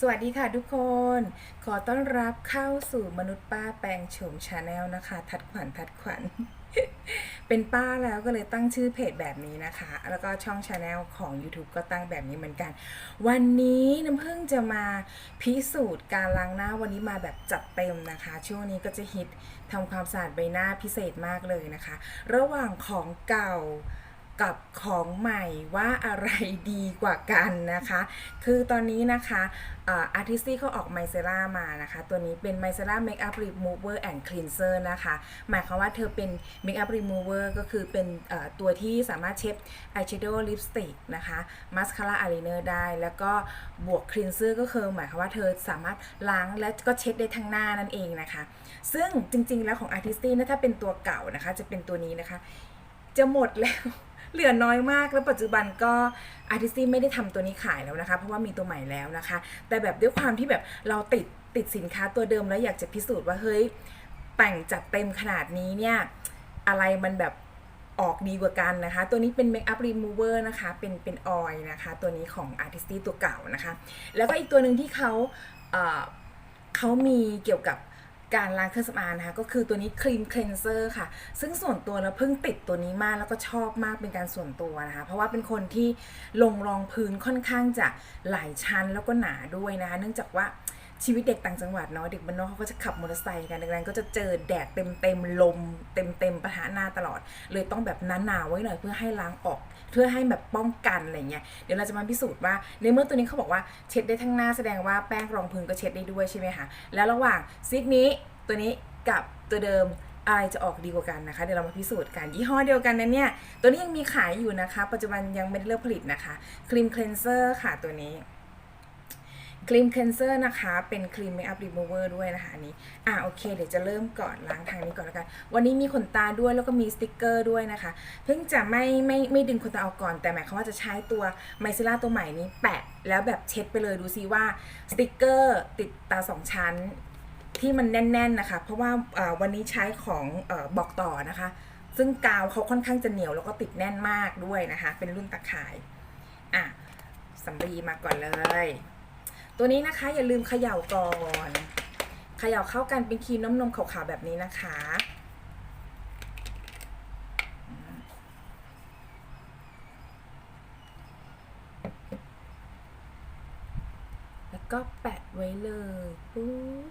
สวัสดีค่ะทุกคน ขอต้อนรับเข้าสู่มนุษย์ป้าแปลงโฉมชาแนลนะคะ ทัดขวัญทัดขวัญ เป็นป้าแล้วก็เลยตั้งชื่อเพจแบบนี้นะคะ แล้วก็ช่องชาแนลของ YouTube ก็ตั้งแบบนี้เหมือนกัน วันนี้น้ำพึ่งจะมาพิสูจน์การล้างหน้าวันนี้มาแบบจัดเต็มนะคะ ช่วงนี้ก็จะฮิตทำความสะอาดใบหน้าพิเศษมากเลยนะคะ ระหว่างของเก่า กับของใหม่ว่าอะไรดีกว่ากันนะคะ คือตอนนี้นะคะอาร์ติสตี้เขาออกไมเซล่ามานะคะ ตัวนี้เป็นไมเซล่าเมคอัพรีมูเวอร์แอนด์คลีนเซอร์นะคะ หมายความว่าเธอเป็นเมคอัพรีมูเวอร์ก็คือเป็นตัวที่สามารถเช็ดอายแชโดว์ลิปสติกนะคะมาสคาร่าอายไลเนอร์ได้ แล้วก็บวกคลีนเซอร์ก็คือหมายความว่าเธอสามารถล้างและก็เช็ดได้ทั้งหน้านั่นเองนะคะ ซึ่งจริงๆแล้วของ Artisty นะถ้าเป็นตัวเก่านะคะ จะเป็นตัวนี้นะคะ จะหมดแล้ว เหลือน้อยมากแล้วปัจจุบันก็ Artisty ไม่ได้ทำตัวนี้ขายแล้วนะคะ เพราะว่ามีตัวใหม่แล้วนะคะ แต่แบบด้วยความที่แบบเราติดติดสินค้าตัวเดิมแล้วอยากจะพิสูจน์ว่าเฮ้ยแต่งจัดเต็มขนาดนี้เนี่ยอะไรมันแบบออกดีกว่ากันนะคะ ตัวนี้เป็น Make Up Remover นะคะ เป็นเป็นออยนะคะ ตัวนี้ของ Artisty ตัวเก่านะคะ แล้วก็อีกตัวหนึ่งที่เขาเออเขามีเกี่ยวกับ การล้างเครื่องสำอางนะคะก็คือตัวนี้ Cream Cleanser ค่ะ ซึ่งส่วนตัวแล้วเพิ่งติดตัวนี้มากแล้วก็ชอบมากเป็นการส่วนตัวนะคะ เพราะว่าเป็นคนที่ลงรองพื้นค่อนข้างจะหลายชั้นแล้วก็หนาด้วยนะคะเนื่องจากว่าชีวิตเด็กต่างจังหวัดเนาะเด็กบ้านนอกเขาก็จะขับมอเตอร์ไซค์กันดังนั้นก็จะเจอแดดเต็มเต็มลม เต็มเต็มปะทะหน้าตลอด เลยต้องแบบหนาๆไว้หน่อยเพื่อให้ล้างออก เพื่อให้แบบป้องกันอะไรเงี้ยเดี๋ยวเราจะมาพิสูจน์ว่าในเมื่อตัวนี้เขาบอกว่าเช็ดได้ทั้งหน้าแสดงว่าแป้งรองพื้นก็เช็ดได้ด้วยใช่ไหมคะแล้วระหว่างซิกนี้ตัวนี้กับตัวเดิมอะไรจะออกดีกว่ากันนะคะ เดี๋ยวเรามาพิสูจน์กันยี่ห้อเดียวกันนะเนี่ย ตัวนี้ยังมีขายอยู่นะคะ ปัจจุบันยังไม่ได้เลิกผลิตนะคะครีมคลีนเซอร์ค่ะตัวนี้ ครีมเคนเซอร์นะคะ เป็นครีมเมคอัพรีมูเวอร์ด้วยนะคะอันนี้ อะโอเค เดี๋ยวจะเริ่มก่อนล้างทางนี้ก่อนแล้วกัน วันนี้มีขนตาด้วยแล้วก็มีสติกเกอร์ด้วยนะคะ เพิ่งจะไม่ไม่ไม่ดึงขนตาออกก่อน แต่หมายความว่าจะใช้ตัวไมซิล่าตัวใหม่นี้แปะ แล้วแบบเช็ดไปเลยดูซิว่าสติกเกอร์ติดตาสองชั้นที่มันแน่น ๆนะคะ เพราะว่าวันนี้ใช้ของอบอกต่อนะคะ ซึ่งกาวเขาค่อนข้างจะเหนียวแล้วก็ติดแน่นมากด้วยนะคะ เป็นรุ่นตะข่าย อะสำลีมาก่อนเลย ตัวนี้นะคะอย่าลืมเขย่าก่อนเขย่าเข้ากันเป็นครีมน้ำนมขาวๆแบบนี้นะคะ แล้วก็แปะไว้เลยปุ๊บ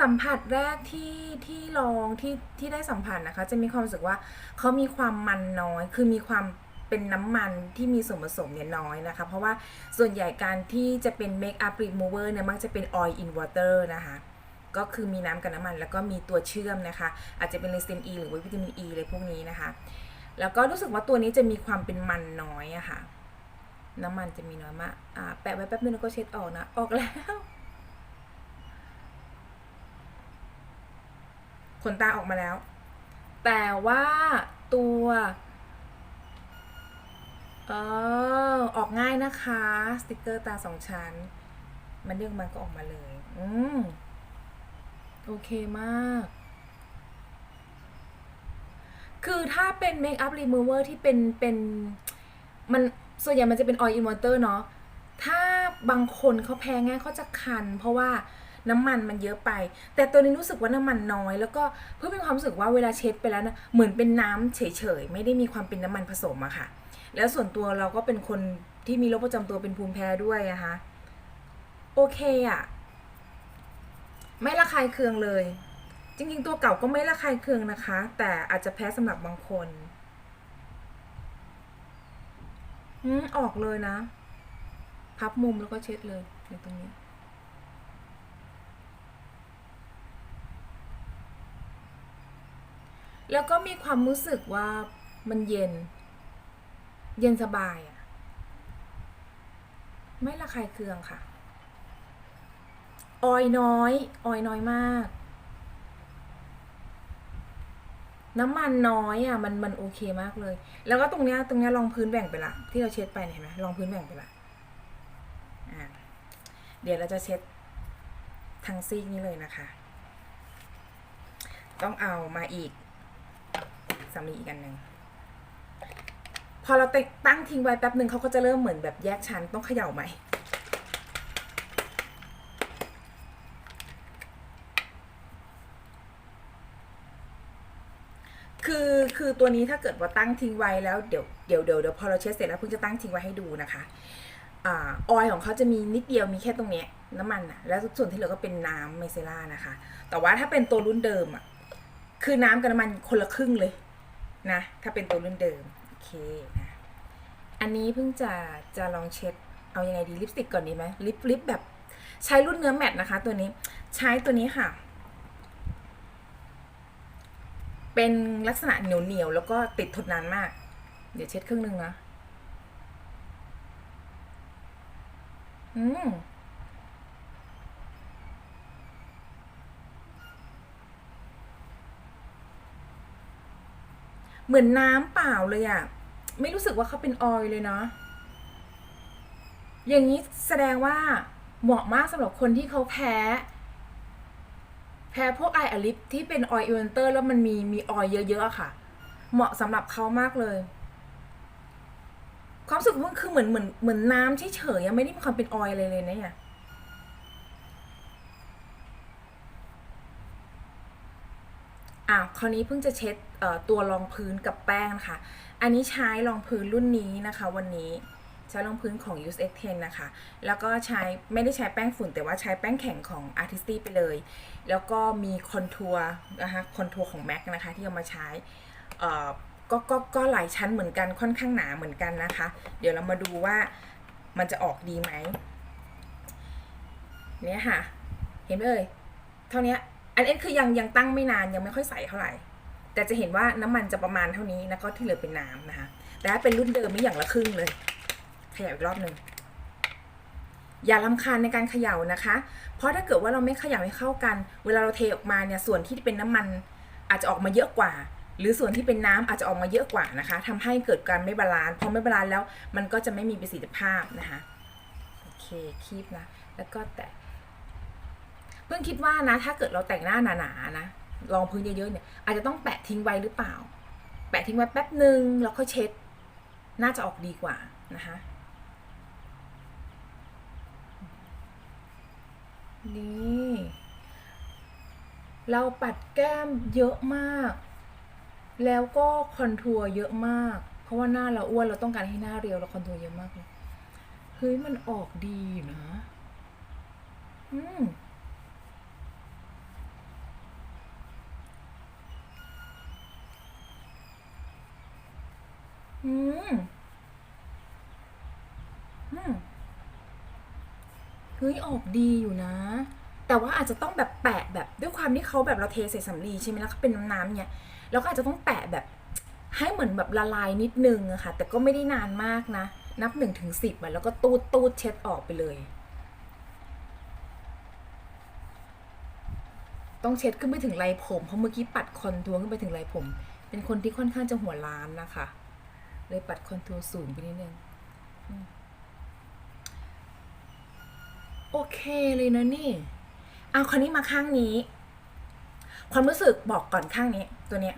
สัมผัสแรกที่ที่ลองที่ที่ได้สัมผัสนะคะ จะมีความรู้สึกว่าเขามีความมันน้อย คือมีความ เป็นน้ำมันที่มีส่วนผสมเนี่ยน้อยนะคะ เพราะว่าส่วนใหญ่การที่จะเป็น Make up Remover เนี่ยมักจะเป็น Oil in Water นะคะก็คือมีน้ำกับน้ำมัน แล้วก็มีตัวเชื่อมนะคะ อาจจะเป็นเลซิน E หรือวิตามิน E อะไรพวกนี้นะคะ แล้วก็รู้สึกว่าตัวนี้จะมีความเป็นมันน้อยอะค่ะ น้ำมันจะมีน้อยมากอ่าแปะไว้แป๊บนึงแล้วก็เช็ดออกนะ ออกแล้ว ขนตาออกมาแล้ว แต่ว่าตัว ออออกง่ายนะคะ สติกเกอร์ตาสองชั้น มันเรียกมันก็ออกมาเลย อืม โอเคมาก คือถ้าเป็นเมคอัพรีมูเวอร์ที่เป็นเป็นมันส่วนใหญ่มันจะเป็นออยล์อินวอเตอร์เนาะ ถ้าบางคนเขาแพ้ง่ายเขาจะคัน เพราะว่าน้ำมันมันเยอะไป แต่ตัวนี้รู้สึกว่าน้ำมันน้อย แล้วก็เพื่อเป็นความรู้สึกว่าเวลาเช็ดไปแล้วนะ เหมือนเป็นน้ำเฉยๆ ไม่ได้มีความเป็นน้ำมันผสมอะค่ะ แล้วส่วนตัวเราก็เป็นคนที่มีโรคประจำตัวเป็นภูมิแพ้ด้วยอะคะโอเคอะไม่ระคายเคืองเลย จริงๆ ตัวเก่าก็ไม่ระคายเคืองนะคะ แต่อาจจะแพ้สำหรับบางคนอืมออกเลยนะ พับมุมแล้วก็เช็ดเลยในตรงนี้แล้วก็มีความรู้สึกว่ามันเย็น เย็นสบายอะไม่ระคายเคืองค่ะ ออยน้อย ออยน้อยมาก น้ำมันน้อยอะ มันมันโอเคมากเลย แล้วก็ตรงเนี้ยตรงเนี้ยรองพื้นแบ่งไปละ ที่เราเช็ดไปเห็นไหมรองพื้นแบ่งไปละอะเดี๋ยวเราจะเช็ดทั้งซีกนี้เลยนะคะ ต้องเอามาอีกสำลีอีกอันหนึ่ง พอเราตั้งทิ้งไว้แป๊บหนึ่งเขาก็จะเริ่มเหมือนแบบแยกชั้นต้องเขย่าใหม่คือคือตัวนี้ถ้าเกิดว่าตั้งทิ้งไว้แล้วเดี๋ยวเดี๋ยวเดี๋ยวเดี๋ยวพอเราเช็ดเสร็จแล้วเพิ่งจะตั้งทิ้งไว้ให้ดูนะคะออยของเขาจะมีนิดเดียวมีแค่ตรงนี้น้ำมันอะแล้วส่วนที่เหลือก็เป็นน้ำไมเซล่านะคะ แต่ว่าถ้าเป็นตัวรุ่นเดิมอะคือน้ำกับน้ำมันคนละครึ่งเลยนะถ้าเป็นตัวรุ่นเดิม เคนะอันนี้เพิ่งจะจะลองเช็ดเอายังไงดีลิปสติกก่อนดีไหมลิปลิปแบบใช้รุ่นเนื้อแมตนะคะ ตัวนี้ใช้ตัวนี้ค่ะ เป็นลักษณะเหนียวเหนียวแล้วก็ติดทนนานมาก เดี๋ยวเช็ดครึ่งหนึ่งนะอืม เหมือนน้ำเปล่าเลยอะไม่รู้สึกว่าเขาเป็นออยเลยเนาะอย่างนี้แสดงว่าเหมาะมากสำหรับคนที่เขาแพ้ แพ้พวกไออลิปที่เป็นออยล์อิเวนเตอร์แล้วมันมีมีออยเยอะๆค่ะ เหมาะสำหรับเขามากเลย ความรู้สึกมันคือเหมือนเหมือนเหมือนน้ำเฉยๆยังไม่ได้มีความเป็นออยล์เลยเลยนะเนี่ย อะคราวนี้เพิ่งจะเช็ดตัวรองพื้นกับแป้งนะคะ อันนี้ใช้รองพื้นรุ่นนี้นะคะ วันนี้ใช้รองพื้นของ Use X10 นะคะ แล้วก็ใช้ไม่ได้ใช้แป้งฝุ่น แต่ว่าใช้แป้งแข็งของ Artisty ไปเลย แล้วก็มีคอนทัวร์นะคะคอนทัวร์ของ MAC นะคะ ที่เอามาใช้เอ่อก็ก็ก็หลายชั้นเหมือนกันค่อนข้างหนาเหมือนกันนะคะ เดี๋ยวเรามาดูว่ามันจะออกดีไหมเนี่ยค่ะ เห็นไหมเอ่ยเท่านี้ อันนี้คือยังยังตั้งไม่นานยังไม่ค่อยใส่เท่าไหร่ แต่จะเห็นว่าน้ำมันจะประมาณเท่านี้แล้วก็ที่เหลือเป็นน้ำนะคะแต่ถ้าเป็นรุ่นเดิมนี่อย่างละครึ่งเลย ขยับอีกรอบหนึ่งอย่าลำคาญในการเขย่านะคะ เพราะถ้าเกิดว่าเราไม่เขย่าให้เข้ากัน เวลาเราเทออกมาเนี่ยส่วนที่เป็นน้ำมันอาจจะออกมาเยอะกว่า หรือส่วนที่เป็นน้ำอาจจะออกมาเยอะกว่านะคะทำให้เกิดการไม่บาลานซ์พอไม่บาลานซ์แล้วมันก็จะไม่มีประสิทธิภาพนะคะโอเคคีบนะแล้วก็แตะ เพิ่งคิดว่านะ ถ้าเกิดเราแต่งหน้าหนาๆนะรองพื้นเยอะๆเนี่ยอาจจะต้องแปะทิ้งไว้หรือเปล่า แปะทิ้งไว้แป๊บหนึ่งแล้วค่อยเช็ด น่าจะออกดีกว่านะคะนี่เราปัดแก้มเยอะมาก แล้วก็คอนทัวร์เยอะมาก เพราะว่าหน้าเราอ้วนเราต้องการให้หน้าเรียวเราคอนทัวร์เยอะมากเลยเฮ้ยมันออกดีนะ อืม อืม อืม เฮ้ย ออกดีอยู่นะ แต่ว่าอาจจะต้องแบบแปะแบบด้วยความที่เขาแบบเราเทใส่สำลีใช่ไหมแล้วเขาเป็นน้ำน้ำเนี่ยเราก็อาจจะต้องแปะแบบ ให้เหมือนแบบละลายนิดนึงอะค่ะ แต่ก็ไม่ได้นานมากนะ นับหนึ่งถึงสิบอะแล้วก็ตูดตูดเช็ดออกไปเลย ต้องเช็ดขึ้นไปถึงไรผม เพราะเมื่อกี้ปัดคอนทัวร์ขึ้นไปถึงไรผม เป็นคนที่ค่อนข้างจะหัวล้านนะคะ เลยปัดคอนทัวร์สูงไปนิดนึงโอเคเลยนะนี่ เอาคราวนี้มาข้างนี้ ความรู้สึกบอกก่อนข้างนี้ ตัวเนี้ย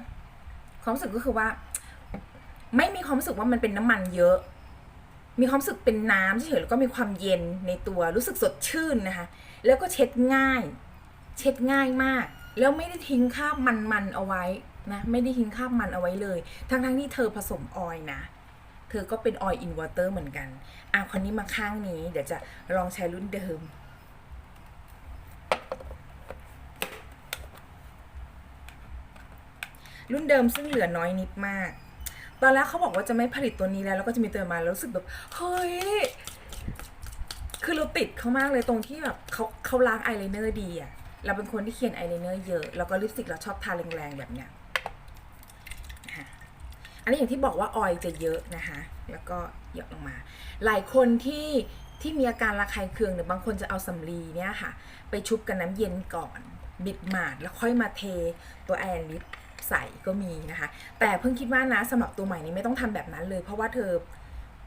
ความรู้สึกก็คือว่า ไม่มีความรู้สึกว่ามันเป็นน้ำมันเยอะ มีความรู้สึกเป็นน้ำเฉยๆแล้วก็มีความเย็นในตัวรู้สึกสดชื่นนะคะ แล้วก็เช็ดง่าย เช็ดง่ายมาก แล้วไม่ได้ทิ้งคราบมันๆเอาไว้ นะไม่ได้ทิ้งคราบมันเอาไว้เลย ทั้งๆที่เธอผสมออยนะ เธอก็เป็นออยอินวอเตอร์เหมือนกันอะคนนี้มาข้างนี้ เดี๋ยวจะลองใช้รุ่นเดิมรุ่นเดิมซึ่งเหลือน้อยนิดมาก ตอนแรกเขาบอกว่าจะไม่ผลิตตัวนี้แล้ว แล้วก็จะมีตัวมาแล้วรู้สึกแบบ เฮ้ย คือเราติดเขามากเลยตรงที่แบบเขาเขาล้างอายไลเนอร์ดีอะเราเป็นคนที่เขียนอายไลเนอร์เยอะ แล้วก็ลิปสติกเราชอบทาแรงๆแบบเนี้ย อันนี้อย่างที่บอกว่าออยจะเยอะนะคะ แล้วก็หยดลงมา หลายคนที่ที่มีอาการระคายเคืองหรือบางคนจะเอาสำลีเนี่ยค่ะ ไปชุบกับน้ำเย็นก่อน บิดหมาดแล้วค่อยมาเทตัวแอนลิปใส่ก็มีนะคะ แต่เพิ่งคิดว่านะสำหรับตัวใหม่นี้ไม่ต้องทำแบบนั้นเลย เพราะว่าเธอ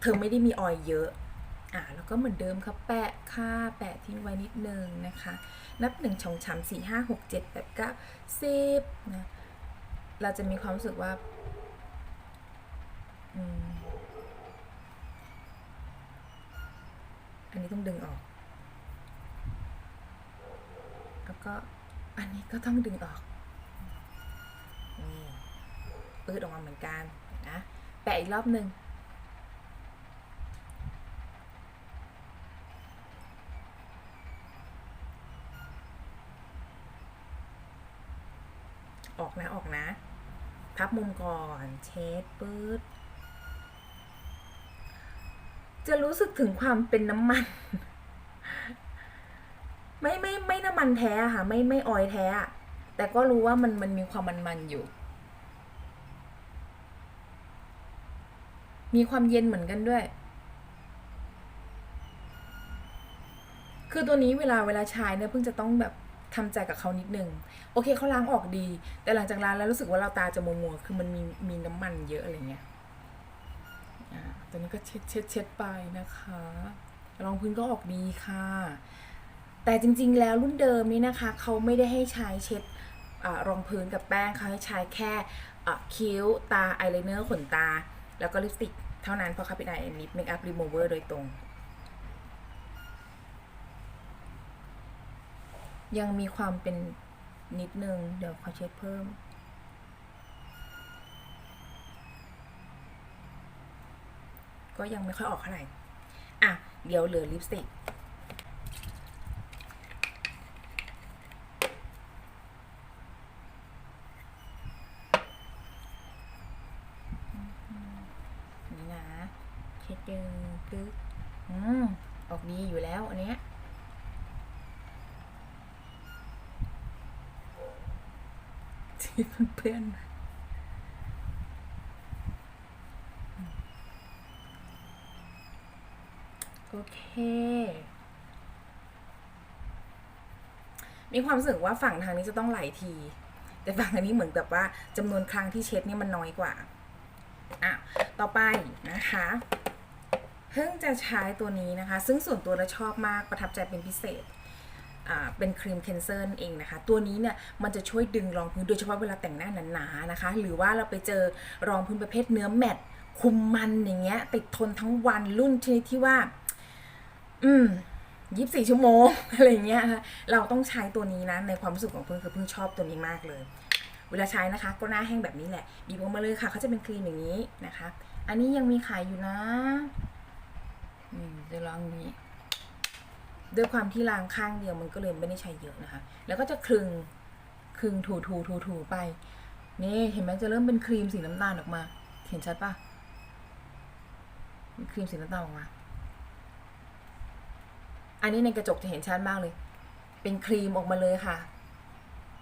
เธอไม่ได้มีออยเยอะอ่าแล้วก็เหมือนเดิมครับแปะค่าแปะทิ้งไว้นิดนึงนะคะ นับหนึ่งชองช้ำสี่ห้าหกเจ็ดแปดเก้าสิบนะเราจะมีความรู้สึกว่า อันนี้ต้องดึงออก แล้วก็อันนี้ก็ต้องดึงออก นี่ปืดออกมาเหมือนกันนะ แปะอีกรอบหนึ่งออกนะออกนะ พับมุมก่อน เช็ดปื๊ด จะรู้สึกถึงความเป็นน้ำมัน ไม่ไม่ไม่น้ำมันแท้อะค่ะ ไม่ไม่ออยแท้อะแต่ก็รู้ว่ามันมันมีความมันมันอยู่ มีความเย็นเหมือนกันด้วย คือตัวนี้เวลาเวลาใช้เนี่ยเพิ่งจะต้องแบบทำใจกับเขานิดนึง โอเคเขาล้างออกดี แต่หลังจากล้างแล้วรู้สึกว่าเราตาจะมัวมัวคือมันมีมีน้ำมันเยอะอะไรเงี้ย อ่าตัวนี้ก็เช็ดเช็ดเช็ดไปนะคะรองพื้นก็ออกดีค่ะ แต่จริงๆแล้วรุ่นเดิมนี้นะคะ เขาไม่ได้ให้ใช้เช็ดอรองพื้นกับแป้งเขาให้ใช้แค่คิ้วตาอายไลเนอร์ขนตา แล้วก็ลิปสติกเท่านั้นเพราะเขาเป็นไอลิปเมคอัพรีมูเวอร์โดยตรง ยังมีความเป็นนิดนึง เดี๋ยวขอเช็ดเพิ่ม ก็ยังไม่ค่อยออกเท่าไหร่ อะ เดี๋ยวเหลือลิปสติก นี่นะเช็ดดึงกึ๊กอืม ออกดีอยู่แล้วอันเนี้ยที่เพื่อนๆ โอ เค มีความรู้สึกว่าฝั่งทางนี้จะต้องไหลที แต่ฝั่งอันนี้เหมือนแบบว่าจำนวนครั้งที่เช็ดเนี่ยมันน้อยกว่าอะต่อไปนะคะ เพิ่งจะใช้ตัวนี้นะคะ ซึ่งส่วนตัวเราชอบมากประทับใจเป็นพิเศษเป็นครีมเคนเซอร์เองนะคะ ตัวนี้เนี่ยมันจะช่วยดึงรองพื้นโดยเฉพาะเวลาแต่งหน้าหนาๆนะคะ หรือว่าเราไปเจอรองพื้นประเภทเนื้อแมตต์คุมมันอย่างเงี้ยติดทนทั้งวันรุ่นชนิดที่ว่า อืมยี่สิบสี่ชั่วโมงอะไรเงี้ยค่ะเราต้องใช้ตัวนี้นะ ในความรู้สึกของเพิ่งคือเพิ่งชอบตัวนี้มากเลย เวลาใช้นะคะ ก็หน้าแห้งแบบนี้แหละบีบออกมาเลยค่ะเขาจะเป็นครีมอย่างนี้นะคะ อันนี้ยังมีขายอยู่นะนี่จะลองนี้ด้วยความที่ล้างข้างเดียวมันก็เลยไม่ได้ใช้เยอะนะคะ แล้วก็จะคลึงคลึงถูถูถูถูไป นี่เห็นไหมจะเริ่มเป็นครีมสีน้ำตาลออกมา เห็นชัดปะครีมสีน้ำตาลออกมา อันนี้ในกระจกจะเห็นชัดมากเลย เป็นครีมออกมาเลยค่ะ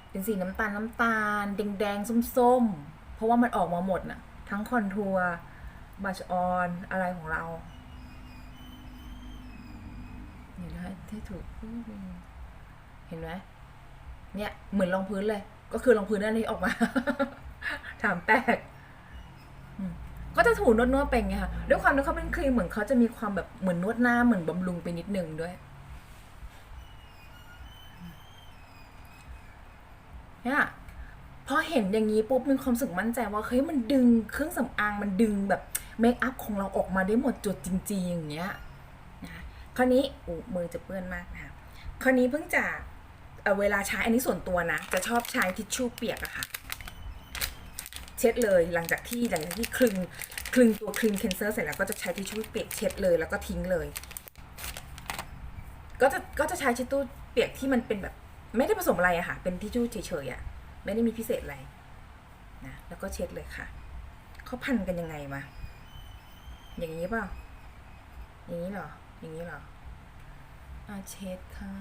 เป็นสีน้ำตาลน้ำตาล แดงแดงๆส้มๆ เพราะว่ามันออกมาหมดน่ะ ทั้งคอนทัวร์บัชออนอะไรของเราเดี๋ยวนะคะให้ถูก เห็นไหมเนี่ยเหมือนรองพื้นเลย ก็คือรองพื้นนั่นนี้ออกมา ถามแปลกก็จะถูนวดๆไปไงค่ะด้วยความที่เขาเป็นครีมเหมือนเขาจะมีความแบบเหมือนนวดหน้าเหมือนบำรุงไปนิดนึงด้วย พอเห็นอย่างนี้ปุ๊บมีความสึกมั่นใจว่าเฮ้ยมันดึงเครื่องสำอางมันดึงแบบเมคอัพของเราออกมาได้หมดจุดจริงๆอย่างเงี้ยนะคราวนี้โอ้มือจะเปื้อนมากนะคะคราวนี้เพิ่งจะเเวลาใช้อันนี้ส่วนตัวนะ จะชอบใช้ทิชชู่เปียกอะค่ะ เช็ดเลยหลังจากที่หลังจากที่คลึงคลึงตัวครีมเคนเซอร์เสร็จแล้วก็จะใช้ทิชชู่เปียกเช็ดเลยแล้วก็ทิ้งเลย ก็จะก็จะใช้ทิชชู่เปียกที่มันเป็นแบบไม่ได้ผสมอะไรอะค่ะ เป็นทิชชู่เฉยๆอะ ไม่ได้มีพิเศษอะไรนะแล้วก็เช็ดเลยค่ะเขาพันกันยังไงมาอย่างนี้เปล่าอย่างนี้หรอ อย่างนี้หรออาเช็ดค่ะ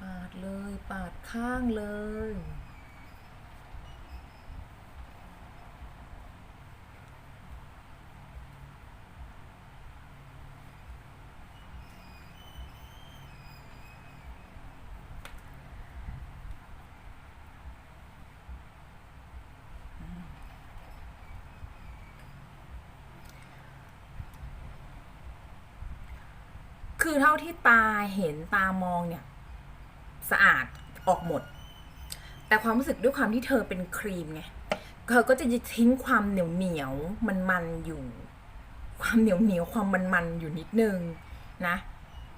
ปาดเลย ปาดข้างเลย คือเท่าที่ตาเห็นตามองเนี่ย สะอาดออกหมด แต่ความรู้สึกด้วยความที่เธอเป็นครีมไงเธอก็จะทิ้งความเหนียวเหนียวมันมันอยู่ ความเหนียวเหนียวความมันมันอยู่นิดนึงนะ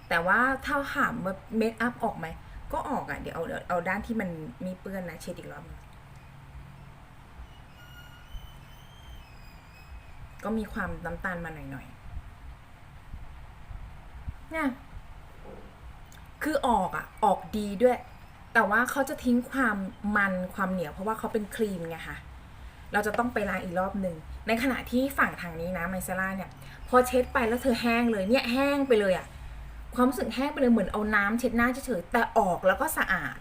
แต่ว่าถ้าถามว่าเมคอัพออกไหมก็ออกอะ่ะเดี๋ยวเอาเอาด้านที่มันมีเปื้อนนะเช็ดอีกรอบก็มีความน้ำตาลมาหน่อยๆ เนี่ยคือออกอะออกดีด้วย แต่ว่าเขาจะทิ้งความมันความเหนียวเพราะว่าเขาเป็นครีมไงคะเราจะต้องไปล้างอีกรอบหนึ่ง ในขณะที่ฝั่งทางนี้นะไมเซล่าเนี่ย พอเช็ดไปแล้วเธอแห้งเลยเนี่ยแห้งไปเลยอะความรู้สึกแห้งไปเลยเหมือนเอาน้ำเช็ดหน้าเฉยๆแต่ออกแล้วก็สะอาด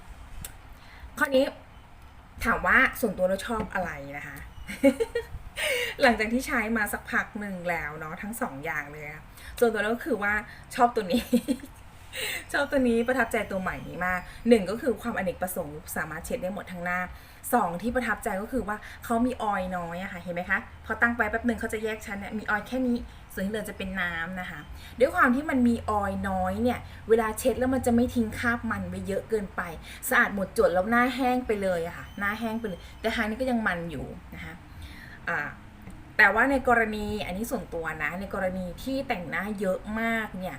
ข้อนี้ถามว่าส่วนตัวเราชอบอะไรนะคะ หลังจากที่ใช้มาสักพักหนึ่งแล้วเนาะทั้งสองอย่างเลยอะ ส่วนตัวเราก็คือว่าชอบตัวนี้ ชอบตัวนี้ประทับใจตัวใหม่นี้มากหนึ่งก็คือความอเนกประสงค์สามารถเช็ดได้หมดทั้งหน้าสองที่ประทับใจก็คือว่าเขามีออยล์น้อยอะค่ะเห็นไหมคะพอตั้งไปแป๊บหนึ่งเขาจะแยกชั้นเนี่ยมีออยล์แค่นี้ส่วนที่เหลือจะเป็นน้ำนะคะ ด้วยความที่มันมีออยล์น้อยเนี่ย เวลาเช็ดแล้วมันจะไม่ทิ้งคราบมันไว้เยอะเกินไป สะอาดหมดจดแล้วหน้าแห้งไปเลยอะค่ะหน้าแห้งไปเลย แต่ทางนี้ก็ยังมันอยู่นะคะ แต่ว่าในกรณีอันนี้ส่วนตัวนะ ในกรณีที่แต่งหน้าเยอะมากเนี่ย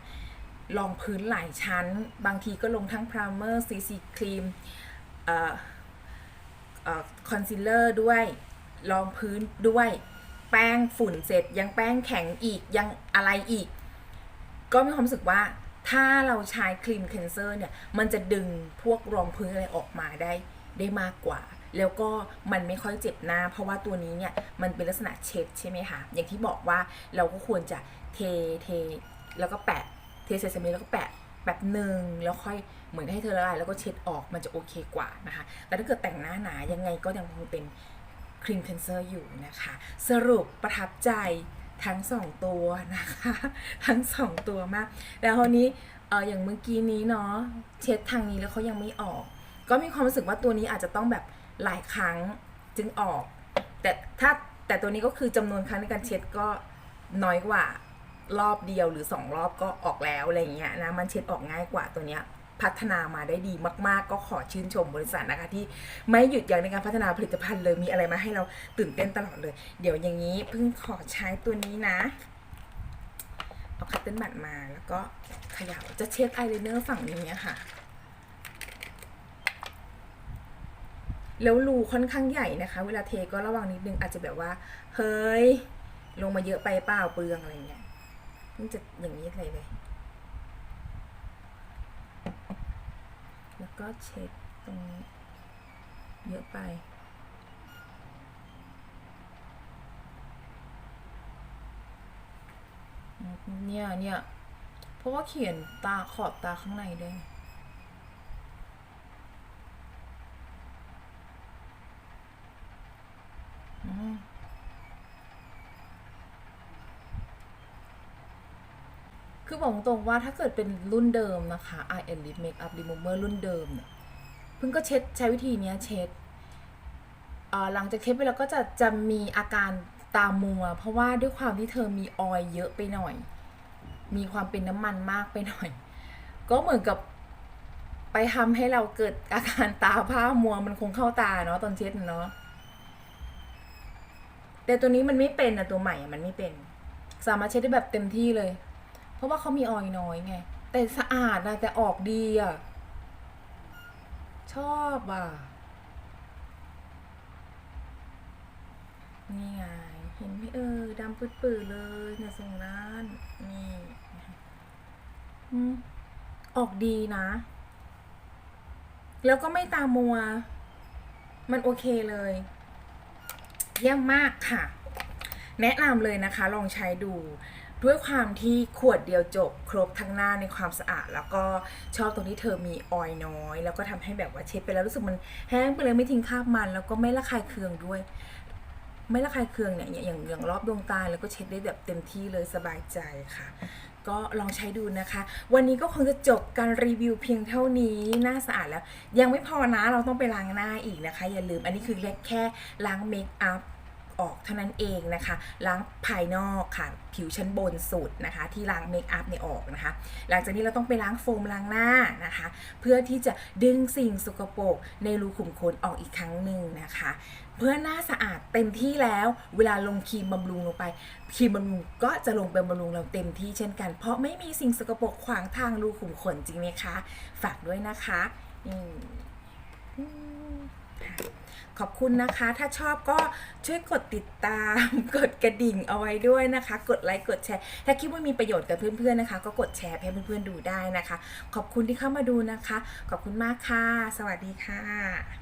รองพื้นหลายชั้น บางทีก็ลงทั้งพรามเมอร์ซีซีครีมคอนซีลเลอร์ด้วยรองพื้นด้วยแป้งฝุ่นเสร็จ ยังแป้งแข็งอีกยังอะไรอีก ก็มีความรู้สึกว่าถ้าเราใช้ครีมเคนเซอร์เนี่ย มันจะดึงพวกรองพื้นอะไรออกมาได้ได้มากกว่า แล้วก็มันไม่ค่อยเจ็บหน้า เพราะว่าตัวนี้เนี่ยมันเป็นลักษณะเช็ดใช่ไหมคะอย่างที่บอกว่าเราก็ควรจะเทเทแล้วก็แปะเทเซซามิแล้วก็แปะแบบหนึ่งแล้วค่อยเหมือนให้เธอละลายแล้วก็เช็ดออกมันจะโอเคกว่านะคะ แต่ถ้าเกิดแต่งหน้าหนายังไงก็ยังคงเป็นครีมเคนเซอร์อยู่นะคะ สรุปประทับใจทั้งสองตัวนะคะ ทั้งสองตัวมาก แล้วคราวนี้เอออย่างเมื่อกี้นี้เนาะเช็ดทางนี้แล้วเขายังไม่ออก ก็มีความรู้สึกว่าตัวนี้อาจจะต้องแบบ หลายครั้งจึงออก แต่ถ้าแต่ตัวนี้ก็คือจำนวนครั้งในการเช็ดก็น้อยกว่ารอบเดียวหรือสองรอบก็ออกแล้วอะไรอย่างเงี้ยนะมันเช็ดออกง่ายกว่าตัวเนี้ยพัฒนามาได้ดีมาก ๆ ก็ขอชื่นชมบริษัทนะคะ ที่ไม่หยุดยั้งในการพัฒนาผลิตภัณฑ์เลยมีอะไรมาให้เราตื่นเต้นตลอดเลย เดี๋ยวอย่างนี้เพิ่งขอใช้ตัวนี้นะเอาคัตเติ้ลบัตมาแล้วก็เขย่าจะเช็ดอายไลเนอร์ฝั่งนี้ค่ะ แล้วรูค่อนข้างใหญ่นะคะ เวลาเทก็ระวังนิดนึงอาจจะแบบว่า เฮ้ย ลงมาเยอะไปเปล่าเปลืองอะไรเงี้ยเพิ่จะอย่างนี้เลยเลย แล้วก็เช็ดตรงนี้ เยอะไปเนี่ยเนี่ยเพราะว่าเขียนตาขอบตาข้างในด้วย อืมคือ บอกตรงว่าถ้าเกิดเป็นรุ่นเดิมนะคะ Eye and Lip Makeup Remover รุ่นเดิมเนี่ยเพิ่งก็เช็ดใช้วิธีนี้เช็ดหลังจากเช็ดไปแล้วก็จะจะมีอาการตามัว เพราะว่าด้วยความที่เธอมีออยล์เยอะไปหน่อย มีความเป็นน้ำมันมากไปหน่อย ก็เหมือนกับไปทำให้เราเกิดอาการตาผ้ามัวมันคงเข้าตาเนาะตอนเช็ดเนาะแต่ตัวนี้มันไม่เป็นอะตัวใหม่อะมันไม่เป็น สามารถเช็ดได้แบบเต็มที่เลย ราะว่าเขามีออยน้อยไง แต่สะอาดนะแต่ออกดีอะ ชอบอะ นี่ไง เห็นไหมเออดำปื้อๆเลยเนี่ยทรงนั้นนี่อออกดีนะ แล้วก็ไม่ตามัว มันโอเคเลย เยี่ยมมากค่ะ แนะนำเลยนะคะ ลองใช้ดู ด้วยความที่ขวดเดียวจบครบทั้งหน้าในความสะอาด แล้วก็ชอบตรงที่เธอมีออยน้อย แล้วก็ทำให้แบบว่าเช็ดไปแล้วรู้สึกมันแห้งไปเลยไม่ทิ้งคราบมัน แล้วก็ไม่ระคายเคืองด้วย ไม่ระคายเคืองเนี่ยอย่างอย่างรอบดวงตาแล้วก็เช็ดได้แบบเต็มที่เลยสบายใจค่ะก็ลองใช้ดูนะคะ วันนี้ก็คงจะจบการรีวิวเพียงเท่านี้ หน้าสะอาดแล้ว ยังไม่พอนะ เราต้องไปล้างหน้าอีกนะคะ อย่าลืม อันนี้คือแค่ล้างเมคอัพ ออกเท่านั้นเองนะคะล้างภายนอกค่ะผิวชั้นบนสุดนะคะที่ล้างเมคอัพเนี่ยออกนะคะ หลังจากนี้เราต้องไปล้างโฟมล้างหน้านะคะ เพื่อที่จะดึงสิ่งสกปรกในรูขุมขนออกอีกครั้งหนึ่งนะคะ เพื่อหน้าสะอาดเต็มที่แล้วเวลาลงครีมบำรุงลงไปครีมบำรุงก็จะลงไปบำรุงเราเต็มที่เช่นกัน เพราะไม่มีสิ่งสกปรกขวางทางรูขุมขนจริงไหมคะ ฝากด้วยนะคะอืมอมค่ะ ขอบคุณนะคะ ถ้าชอบก็ช่วยกดติดตาม กดกระดิ่งเอาไว้ด้วยนะคะ กดไลค์กดแชร์ ถ้าคิดว่ามีประโยชน์กับเพื่อนๆนะคะ ก็กดแชร์ให้เพื่อนๆดูได้นะคะ ขอบคุณที่เข้ามาดูนะคะ ขอบคุณมากค่ะ สวัสดีค่ะ